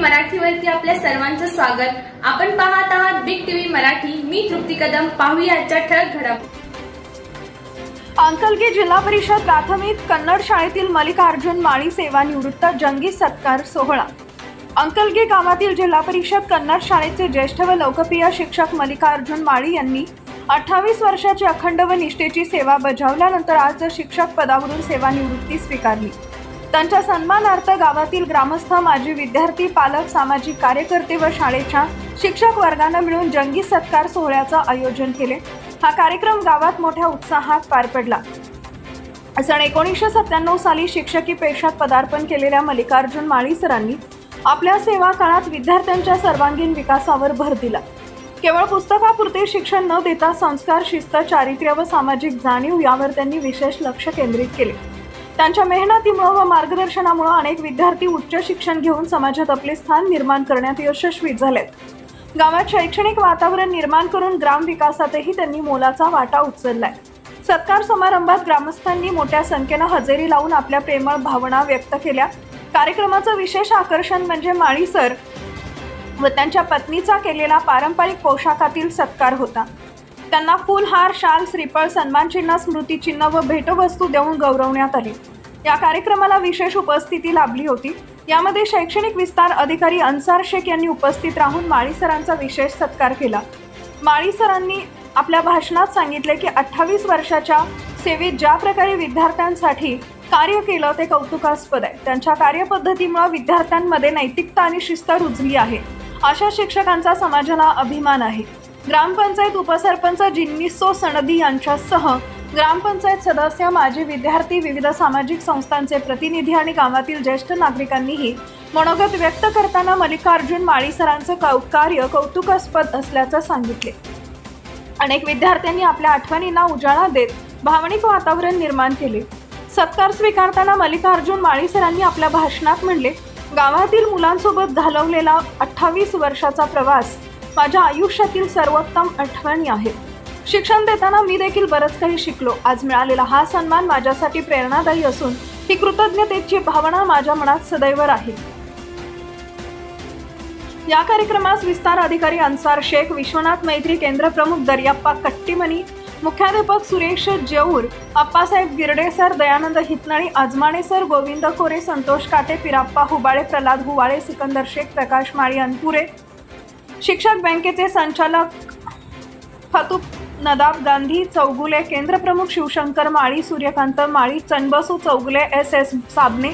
मराठीवरती आपल्या सर्वांचं स्वागत. आपण पाहत आहात बिग टीव्ही मराठी. मी तृप्ती कदम. पाहूया आजच्या ठळक घडामोडी. अंकलगी जिल्हा परिषद प्राथमिक कन्नड शाळेतील मल्लिकार्जुन माळी सेवानिवृत्त जंगी सत्कार सोहळा. अंकलगी गावातील जिल्हा परिषद कन्नड शाळेचे ज्येष्ठ व लोकप्रिय शिक्षक मल्लिकार्जुन माळी यांनी अठ्ठावीस वर्षाची अखंड व निष्ठेची सेवा बजावल्यानंतर आज शिक्षक पदावरून सेवानिवृत्ती स्वीकारली. त्यांच्या सन्मानार्थ गावातील ग्रामस्थ माजी विद्यार्थी पालक सामाजिक कार्यकर्ते व शाळेच्या शिक्षक वर्गानं मिळून जंगी सत्कार सोहळ्याचं आयोजन केले. हा कार्यक्रम गावात मोठ्या उत्साहात पार पडला. सन एकोणीसशे सत्त्याण्णव साली शिक्षकी पेशात पदार्पण केलेल्या मल्लिकार्जुन माळीसरांनी आपल्या सेवा काळात विद्यार्थ्यांच्या सर्वांगीण विकासावर भर दिला. केवळ पुस्तकापुरते शिक्षण न देता संस्कार शिस्त चारित्र्य व सामाजिक जाणीव यावर त्यांनी विशेष लक्ष केंद्रित केले. त्यांच्या मेहनतीमुळे व मार्गदर्शनामुळे अनेक विद्यार्थी उच्च शिक्षण घेऊन समाजात आपले स्थान निर्माण करण्यात यशस्वी झालेत. गावात शैक्षणिक वातावरण निर्माण करून ग्रामविकासातही त्यांनी मोलाचा वाटा उचललाय. सत्कार समारंभात ग्रामस्थांनी मोठ्या संख्येनं हजेरी लावून आपल्या प्रेमळ भावना व्यक्त केल्या. कार्यक्रमाचं विशेष आकर्षण म्हणजे माळी सर व त्यांच्या पत्नीचा केलेला पारंपरिक पोशाखातील सत्कार होता. त्यांना फुलहार शाल श्रीफळ सन्मानचिन्ह स्मृतिचिन्ह व भेटवस्तू देऊन गौरवण्यात आली. या कार्यक्रमाला विशेष उपस्थिती लाभली होती. यामध्ये शैक्षणिक विस्तार अधिकारी अन्सार शेख यांनी उपस्थित राहून माळी सरांचा विशेष सत्कार केला. माळी सरांनी आपल्या भाषणात सांगितले की अठ्ठावीस वर्षाच्या सेवेत ज्या प्रकारे विद्यार्थ्यांसाठी कार्य केलं ते कौतुकास्पद आहे. त्यांच्या कार्यपद्धतीमुळे विद्यार्थ्यांमध्ये नैतिकता आणि शिस्त रुजली आहे. अशा शिक्षकांचा समाजाला अभिमान आहे. ग्रामपंचायत उपसरपंच जिन्निसो सनदी यांच्यासह ग्रामपंचायत सदस्य माजी विद्यार्थी विविध सामाजिक संस्थांचे प्रतिनिधी आणि गावातील ज्येष्ठ नागरिकांनीही मनोगत व्यक्त करताना मल्लिकार्जुन माळीसरांचं कौ कार्य कौतुकास्पद असल्याचं सांगितले. अनेक विद्यार्थ्यांनी आपल्या आठवणींना उजाळा देत भावनिक वातावरण निर्माण केले. सत्कार स्वीकारताना मल्लिकार्जुन माळीसरांनी आपल्या भाषणात म्हणले गावातील मुलांसोबत घालवलेला अठ्ठावीस वर्षाचा प्रवास माझ्या आयुष्यातील सर्वोत्तम आठवणी आहेत. शिक्षण देताना मी देखील बरंच काही शिकलो. आज मिळालेला हा सन्मान माझ्यासाठी प्रेरणादायी असून ही कृतज्ञतेची भावना माझ्या मनात सदैव राहील. या कार्यक्रमास विस्तार अधिकारी अन्सार शेख विश्वनाथ मैत्री केंद्र प्रमुख दर्याप्पा कट्टीमणी मुख्याध्यापक सुरेश जेऊर अप्पासाहेब गिरडे सर दयानंद हितनळी अजमाणे सर गोविंद कोरे संतोष काटे पिराप्पा हुबाळे प्रल्हाद हुवाळे सिकंदर शेख प्रकाश माळी अनपुरे शिक्षक बँकेचे संचालक फतूप नदाब गांधी चौगुले केंद्रप्रमुख शिवशंकर माळी सूर्यकांत माळी चनबसू चौगुले एस एस साबणे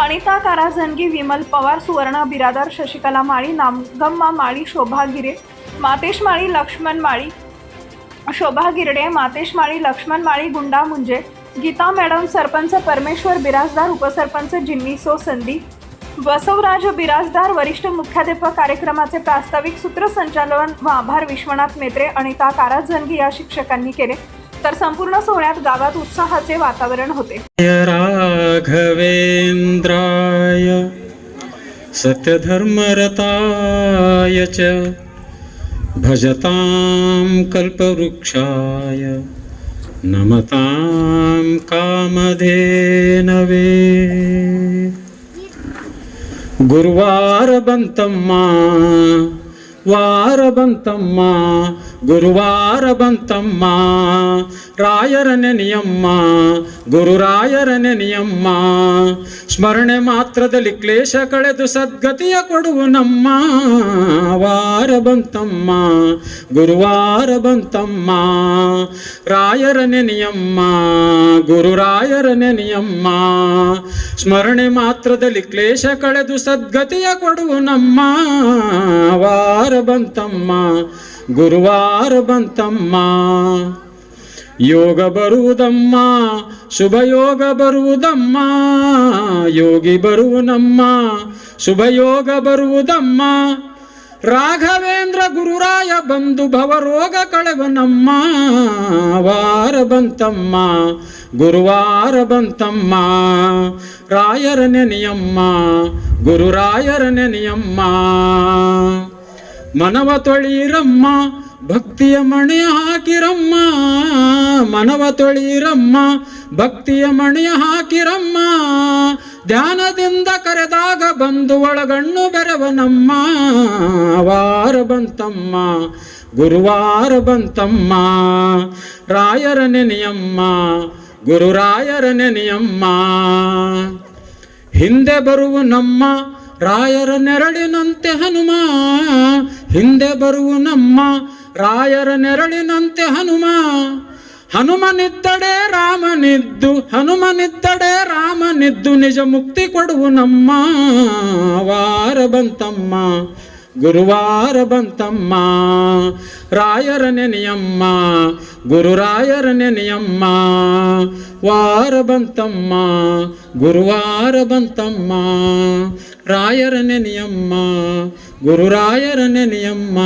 अनिता काराझनगी विमल पवार सुवर्णा बिरादार शशिकला माळी नामगम्मा माळी शोभा गिरे मातेश माळी लक्ष्मण माळी शोभा गिरडे मातेश माळी लक्ष्मण माळी गुंडा मुंजे गीता मॅडम सरपंच परमेश्वर बिराजदार उपसरपंच जिन्नी सो संदी बसवराज बिराजदार वरिष्ठ मुख्याध्यापक कार्यक्रमाचे प्रास्ताविक सूत्रसंचालन व आभार विश्वनाथ मेत्रे अनिता काराजनगी या शिक्षकांनी केले. तर संपूर्ण सोहळ्यात गावात उत्साहाचे वातावरण होते. राघवेंद्राय सत्यधर्मरताय च भजतां कल्पवृक्षाय नमतां कामधेनवे। గురువార బంతమ్మా ವಾರ ಬಂತಮ್ಮ, ಗುರುವಾರ ಬಂತಮ್ಮ ರಾಯರ ನೆನೆಯಮ್ಮ ಗುರುರಾಯರ ನೆನೆಯಮ್ಮ ಸ್ಮರಣೆ ಮಾತ್ರದಲ್ಲಿ ಕ್ಲೇಶ ಕಳೆದು ಸದ್ಗತಿಯ ಕೊಡುವು ನಮ್ಮ. ವಾರ ಬಂತಮ್ಮ, ಗುರುವಾರ ಬಂತಮ್ಮ ರಾಯರ ನೆನೆಯಮ್ಮ ಗುರುರಾಯರ ನೆನೆಯಮ್ಮ ಸ್ಮರಣೆ ಮಾತ್ರದಲ್ಲಿ ಕ್ಲೇಶ ಕಳೆದು ಸದ್ಗತಿಯ ಕೊಡುವು ನಮ್ಮ. ವಾರ ಬಂತಮ್ಮ, ಗುರುವಾರ ಬಂತಮ್ಮ. ಯೋಗ ಬರುವುದಮ್ಮ ಶುಭ ಯೋಗ ಬರುವುದಮ್ಮ. ಯೋಗಿ ಬರುವುದಮ್ಮ ಶುಭ ಯೋಗ ಬರುವುದಮ್ಮ. ರಾಘವೇಂದ್ರ ಗುರುರಾಯ ಬಂಧು ಭವರೋಗ ಕಳೆವನಮ್ಮ. ವಾರ ಬಂತಮ್ಮ, ಗುರುವಾರ ಬಂತಮ್ಮ. ರಾಯರ ನೆನೆಯಮ್ಮ, ಗುರುರಾಯರ ನೆನೆಯಮ್ಮ. ಮನವ ತೊಳೀರಮ್ಮ, ಭಕ್ತಿಯ ಮಣೆ ಹಾಕಿರಮ್ಮ. ಮನವ ತೊಳೀರಮ್ಮ, ಭಕ್ತಿಯ ಮಣೆ ಹಾಕಿರಮ್ಮ. ಧ್ಯಾನದಿಂದ ಕರೆದಾಗ ಬಂದು ಒಳಗಣ್ಣು ಬೆರವನಮ್ಮ. ವಾರ ಬಂತಮ್ಮ, ಗುರುವಾರ ಬಂತಮ್ಮ. ರಾಯರ ನೆನೆಯಮ್ಮ, ಗುರುರಾಯರ ನೆನೆಯಮ್ಮ. ಹಿಂದೆ ಬರುವ ನಮ್ಮ ರಾಯರ ನೆರಳಿನಂತೆ ಹನುಮ. ಹಿಂದೆ ಬರುವು ನಮ್ಮ ರಾಯರ ನೆರಳಿನಂತೆ ಹನುಮ. ಹನುಮನಿದ್ದಡೆ ರಾಮನಿದ್ದು ಹನುಮನಿದ್ದಡೆ ರಾಮನಿದ್ದು ನಿಜ ಮುಕ್ತಿ ಕೊಡುವು ನಮ್ಮ ವಾರ ಬಂತಮ್ಮ. గురువార బంతమ్మ రాయర నెనియమ్మ గురురాయర నెనియమ్మ వార బంతమ్మ గురువార బంతమ్మ రాయర నెనియమ్మ గురురాయర నెనియమ్మ